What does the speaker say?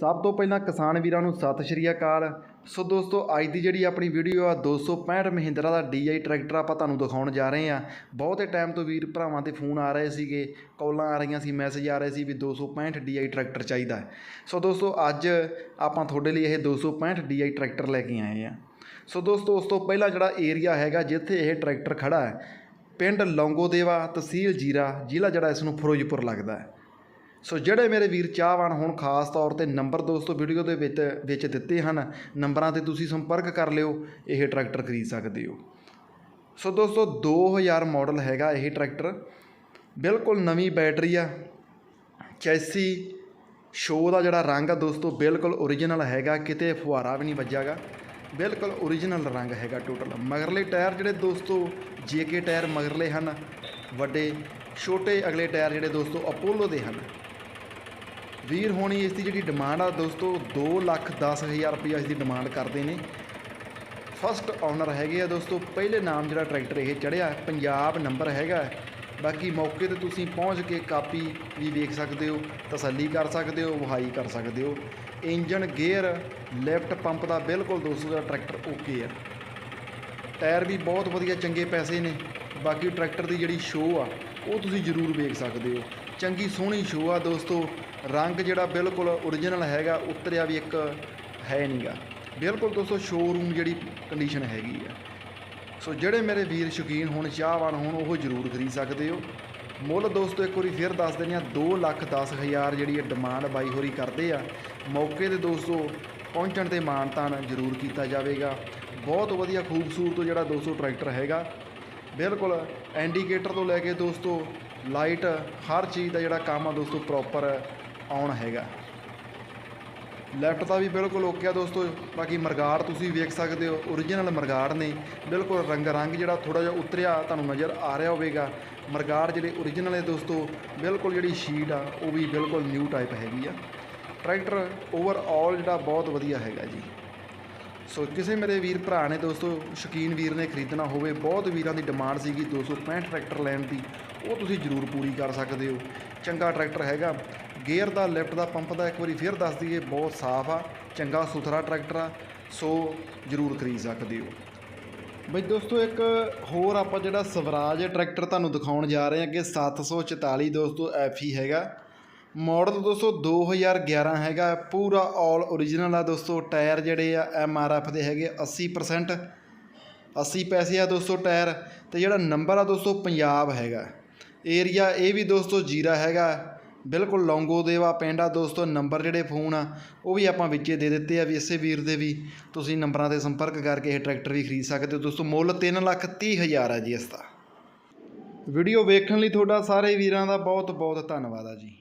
ਸਭ ਤੋਂ ਪਹਿਲਾਂ ਕਿਸਾਨ ਵੀਰਾਂ ਨੂੰ ਸਤਿ ਸ਼੍ਰੀ ਅਕਾਲ। ਸੋ ਦੋਸਤੋ, ਅੱਜ ਦੀ ਜਿਹੜੀ ਆਪਣੀ ਵੀਡੀਓ ਆ 265 ਮਹਿੰਦਰਾ ਦਾ DI ਟਰੈਕਟਰ ਆਪਾਂ ਤੁਹਾਨੂੰ ਦਿਖਾਉਣ ਜਾ ਰਹੇ ਆ ਬਹੁਤੇ ਟਾਈਮ ਤੋਂ ਵੀਰ ਭਰਾਵਾਂ 'ਤੇ ਫੋਨ ਆ ਰਹੇ ਸੀਗੇ, ਕਾਲਾਂ ਆ ਰਹੀਆਂ ਸੀ ਮੈਸੇਜ ਆ ਰਹੇ ਸੀ ਵੀ 265 DI ਟਰੈਕਟਰ ਚਾਹੀਦਾ ਸੋ ਦੋਸਤੋ, ਅੱਜ ਆਪਾਂ ਤੁਹਾਡੇ ਲਈ ਇਹ 265 DI ਟਰੈਕਟਰ ਲੈ ਕੇ ਆਏ ਆ ਸੋ ਦੋਸਤੋ, ਉਸ ਤੋਂ ਪਹਿਲਾਂ ਜਿਹੜਾ ਏਰੀਆ ਹੈਗਾ ਜਿੱਥੇ ਇਹ ਟਰੈਕਟਰ ਖੜਾ ਹੈ, ਪਿੰਡ ਲੌਂਗੋਦੇਵਾ, ਤਹਿਸੀਲ ਜੀਰਾ, ਜ਼ਿਲ੍ਹਾ ਜਿਹੜਾ ਇਸ ਨੂੰ ਫਿਰੋਜ਼ਪੁਰ ਲੱਗਦਾ ਹੈ। ਸੋ ਜਿਹੜੇ ਮੇਰੇ ਵੀਰ ਚਾਹਵਾਨ ਹੁਣ ਖਾਸ ਤੌਰ ਤੇ ਨੰਬਰ ਦੋਸਤੋ ਵੀਡੀਓ ਦੇ ਵਿੱਚ ਵਿੱਚ ਦਿੱਤੇ ਹਨ, ਨੰਬਰਾਂ ਤੇ ਤੁਸੀਂ ਸੰਪਰਕ ਕਰ ਲਿਓ, ਇਹ ਟਰੈਕਟਰ ਖਰੀਦ ਸਕਦੇ ਹੋ। ਸੋ ਦੋਸਤੋ 2000 ਮਾਡਲ ਹੈਗਾ ਇਹ ਟਰੈਕਟਰ, ਬਿਲਕੁਲ ਨਵੀਂ ਬੈਟਰੀ ਆ, ਚੈਸੀ, ਸ਼ੋ ਦਾ ਜਿਹੜਾ ਰੰਗ ਆ ਦੋਸਤੋ ਬਿਲਕੁਲ ਓਰੀਜਨਲ ਹੈਗਾ, ਕਿਤੇ ਫੁਹਾਰਾ ਵੀ ਨਹੀਂ ਵੱਜਾਗਾ ਬਿਲਕੁਲ ਓਰੀਜਨਲ ਰੰਗ ਹੈਗਾ ਟੋਟਲ ਮਗਰਲੇ ਟਾਇਰ ਜਿਹੜੇ ਦੋਸਤੋ ਜੇਕੇ ਟਾਇਰ ਮਗਰਲੇ ਹਨ, ਵੱਡੇ, ਛੋਟੇ ਅਗਲੇ ਟਾਇਰ ਜਿਹੜੇ ਦੋਸਤੋ ਅਪੋਲੋ ਦੇ ਹਨ। ਵੀਰ, ਹੋਣੀ ਇਸ ਦੀ ਜਿਹੜੀ ਡਿਮਾਂਡ ਆ ਦੋਸਤੋ 2 ਲੱਖ 10 ਹਜ਼ਾਰ ਰੁਪਈਆ ਇਸ ਦੀ ਡਿਮਾਂਡ ਕਰਦੇ ਨੇ। ਫਸਟ ਓਨਰ ਹੈਗੇ ਆ ਦੋਸਤੋ, ਪਹਿਲੇ ਨਾਮ ਜਿਹੜਾ ਟਰੈਕਟਰ ਇਹ ਚੜਿਆ, ਪੰਜਾਬ ਨੰਬਰ ਹੈਗਾ। ਬਾਕੀ ਮੌਕੇ ਤੇ ਤੁਸੀਂ ਪਹੁੰਚ ਕੇ ਕਾਪੀ ਵੀ ਵੇਖ ਸਕਦੇ ਹੋ, ਤਸੱਲੀ ਕਰ ਸਕਦੇ ਹੋ, ਵਹਾਈ ਕਰ ਸਕਦੇ ਹੋ। ਇੰਜਨ ਗੇਅਰ ਲੈਫਟ ਪੰਪ ਦਾ ਬਿਲਕੁਲ ਦੋਸਤੋ ਦਾ ਟਰੈਕਟਰ ਓਕੇ ਆ। ਟਾਇਰ ਵੀ ਬਹੁਤ ਵਧੀਆ ਚੰਗੇ ਪੈਸੇ ਨੇ। ਬਾਕੀ ਟਰੈਕਟਰ ਦੀ ਜਿਹੜੀ ਸ਼ੋਅ ਆ, ਉਹ ਤੁਸੀਂ ਜ਼ਰੂਰ ਵੇਖ ਸਕਦੇ ਹੋ। ਚੰਗੀ ਸੋਹਣੀ ਸ਼ੋਅ ਆ ਦੋਸਤੋ। ਰੰਗ ਜਿਹੜਾ ਬਿਲਕੁਲ ਓਰੀਜਨਲ ਹੈਗਾ, ਉਤਰਿਆ ਵੀ ਇੱਕ ਹੈ ਨਹੀਂਗਾ ਬਿਲਕੁਲ ਦੋਸਤੋ ਸ਼ੋਰੂਮ ਜਿਹੜੀ ਕੰਡੀਸ਼ਨ ਹੈਗੀ ਆ। ਸੋ ਜਿਹੜੇ ਮੇਰੇ ਵੀਰ ਸ਼ੌਕੀਨ ਹੋਣ, ਚਾਹਵਾਨ ਹੋਣ, ਉਹ ਜ਼ਰੂਰ ਖਰੀਦ ਸਕਦੇ ਹੋ। ਮੁੱਲ ਦੋਸਤੋ, ਇੱਕ ਵਾਰੀ ਫਿਰ ਦੱਸ ਦਿੰਦੇ ਆ 2 ਲੱਖ 10 ਹਜ਼ਾਰ ਜਿਹੜੀ ਇਹ ਡਿਮਾਂਡ ਬਾਈ ਹੋਰੀ ਕਰਦੇ ਆ। ਮੌਕੇ ਤੇ ਦੋਸਤੋ, ਪਹੁੰਚਣ ਤੇ ਮਾਨਤਾਨ ਜ਼ਰੂਰ ਕੀਤਾ ਜਾਵੇਗਾ। ਬਹੁਤ ਵਧੀਆ, ਖੂਬਸੂਰਤ ਜਿਹੜਾ ਦੋਸਤੋ ਟਰੈਕਟਰ ਹੈਗਾ। ਬਿਲਕੁਲ ਇੰਡੀਕੇਟਰ ਤੋਂ ਲੈ ਕੇ ਦੋਸਤੋ ਲਾਈਟ ਹਰ ਚੀਜ਼ ਦਾ ਜਿਹੜਾ ਕੰਮ ਆ ਦੋਸਤੋ ਪ੍ਰੋਪਰ ਆਉਣ ਹੈਗਾ। ਲੈਫਟ ਦਾ ਵੀ ਬਿਲਕੁਲ ਓਕੇ ਆ ਦੋਸਤੋ, ਬਾਕੀ ਮਰਗਾੜ ਤੁਸੀਂ ਵੇਖ ਸਕਦੇ ਹੋ ਓਰੀਜਨਲ ਮਰਗਾੜ ਨੇ। ਬਿਲਕੁਲ ਰੰਗ ਰੰਗ ਜਿਹੜਾ ਥੋੜਾ ਜਿਹਾ ਉਤਰਿਆ, ਤੁਹਾਨੂੰ ਨਜ਼ਰ ਆ ਰਿਹਾ ਹੋਵੇਗਾ। ਮਰਗਾੜ ਜਿਹੜੇ ਓਰੀਜਨਲ ਹੈ ਦੋਸਤੋ, ਬਿਲਕੁਲ ਜਿਹੜੀ ਸ਼ੀਟ ਆ, ਉਹ ਵੀ ਬਿਲਕੁਲ ਨਿਊ ਟਾਈਪ ਹੈਗੀ ਆ। ਟਰੈਕਟਰ ਓਵਰਆਲ ਜਿਹੜਾ ਬਹੁਤ ਵਧੀਆ ਹੈਗਾ ਜੀ। ਸੋ ਕਿਸੇ ਮੇਰੇ ਵੀਰ ਭਰਾ ਨੇ ਦੋਸਤੋ, ਸ਼ੌਕੀਨ ਵੀਰ ਨੇ ਖਰੀਦਣਾ ਹੋਵੇ, ਬਹੁਤ ਵੀਰਾਂ ਦੀ ਡਿਮਾਂਡ ਸੀਗੀ 265 ਟਰੈਕਟਰ ਲੈਣ ਦੀ, ਉਹ ਤੁਸੀਂ ਜ਼ਰੂਰ ਪੂਰੀ ਕਰ ਸਕਦੇ ਹੋ। ਚੰਗਾ ਟਰੈਕਟਰ ਹੈਗਾ, ਗੇਅਰ ਦਾ, ਲਿਫਟ ਦਾ, ਪੰਪ ਦਾ ਇੱਕ ਵਾਰੀ ਫਿਰ ਦੱਸ ਦਈਏ, ਬਹੁਤ ਸਾਫ਼ ਆ, ਚੰਗਾ ਸੁਥਰਾ ਟਰੈਕਟਰ ਆ, ਸੋ ਜ਼ਰੂਰ ਖਰੀਦ ਸਕਦੇ ਹੋ। ਬਈ ਦੋਸਤੋ, ਇੱਕ ਹੋਰ ਆਪਾਂ ਜਿਹੜਾ ਸਵਰਾਜ ਟਰੈਕਟਰ ਤੁਹਾਨੂੰ ਦਿਖਾਉਣ ਜਾ ਰਹੇ ਹਾਂ ਕਿ 744 ਦੋਸਤੋ, ਐਫ ਐਫਈ ਹੈਗਾ। ਮਾਡਲ ਦੋਸਤੋ 2011 ਹੈਗਾ, ਪੂਰਾ ਆਲ ਓਰੀਜਨਲ ਆ ਦੋਸਤੋ, ਟਾਇਰ ਜਿਹੜੇ ਆ ਐਮ ਆਰ ਐਫ ਦੇ ਹੈਗੇ 80% 80 ਪੈਸੇ ਆ ਦੋਸਤੋ ਟਾਇਰ, ਤੇ ਜਿਹੜਾ ਨੰਬਰ ਆ ਦੋਸਤੋ ਪੰਜਾਬ ਹੈਗਾ। ਏਰੀਆ ਇਹ ਵੀ ਦੋਸਤੋ ਜੀਰਾ ਹੈਗਾ, ਬਿਲਕੁਲ ਲੌਂਗੋ ਦੇਵਾ ਪਿੰਡ ਆ ਦੋਸਤੋ ਨੰਬਰ ਜਿਹੜੇ ਫੋਨ ਆ, ਉਹ ਵੀ ਆਪਾਂ ਵਿੱਚੇ ਦੇ ਦਿੱਤੇ ਆ ਵੀ ਇਸੇ ਵੀਰ ਦੇ ਵੀ, ਤੁਸੀਂ ਨੰਬਰਾਂ ਤੇ ਸੰਪਰਕ ਕਰਕੇ ਇਹ ਟਰੈਕਟਰ ਵੀ ਖਰੀਦ ਸਕਦੇ ਹੋ ਦੋਸਤੋ, ਮੁੱਲ 3 ਲੱਖ 30 ਹਜ਼ਾਰ ਆ ਜੀ ਇਸ ਦਾ। ਵੀਡੀਓ ਵੇਖਣ ਲਈ ਤੁਹਾਡਾ ਸਾਰੇ ਵੀਰਾਂ ਦਾ ਬਹੁਤ ਬਹੁਤ ਧੰਨਵਾਦ ਆ ਜੀ।